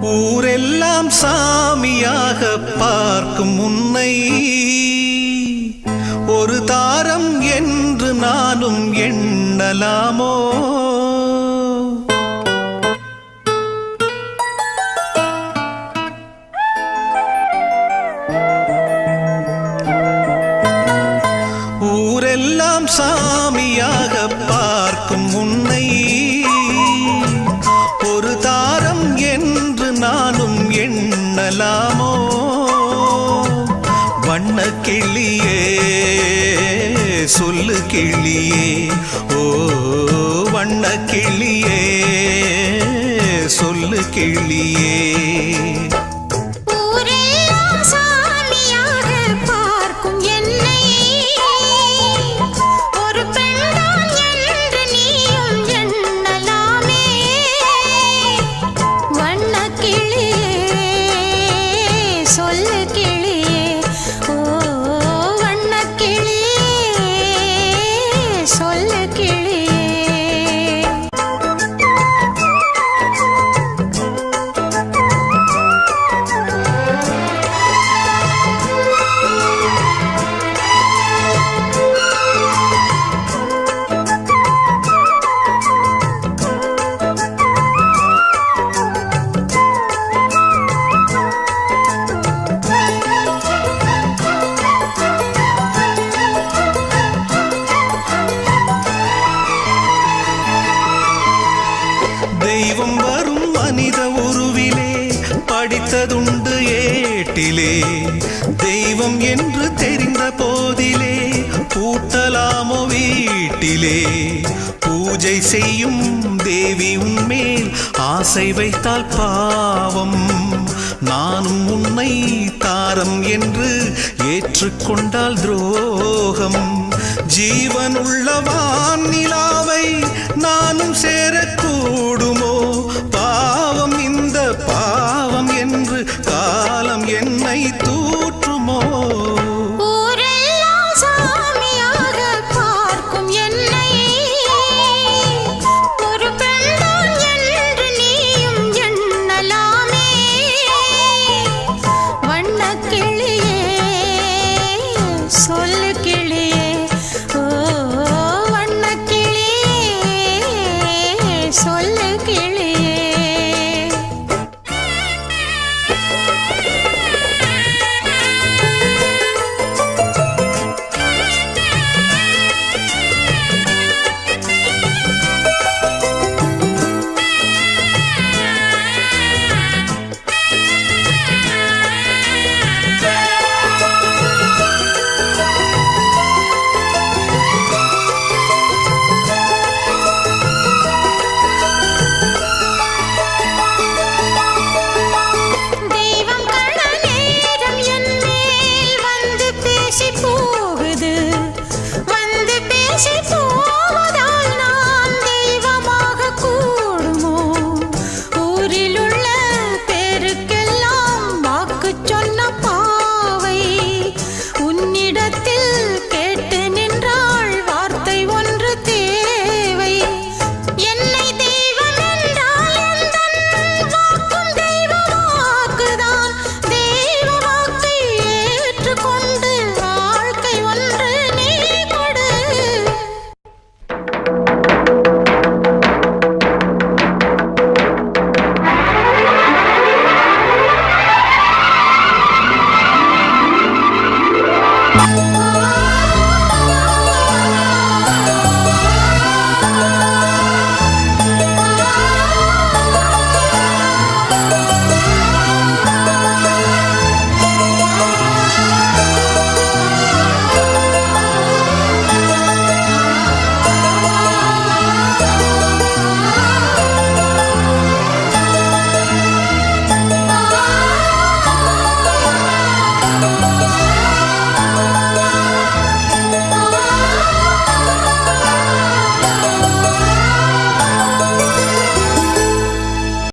ஊரெல்லாம் சாமியாக பார்க்கும் உன்னை. ஒரு தாரம் என்று நானும் எண்ணலாமோ? ஊரெல்லாம் சொன்ன கிளியே சொல்லு கிளியே. ஓ வண்ண கிளியே சொல்லு கிளியே. படித்ததுண்டு ஏட்டிலே தெய்வம் என்று தெரிந்த போதிலே பூட்டலாமோ வீட்டிலே. பூஜை செய்யும் தேவி உன்மேல் ஆசை வைத்தால் பாவம். நானும் உன்னை தாரம் என்று ஏற்றுக்கொண்டால் துரோகம். ஜீவனுள்ள வான் நிலாவை நானும் சேரக்கூடுமோ?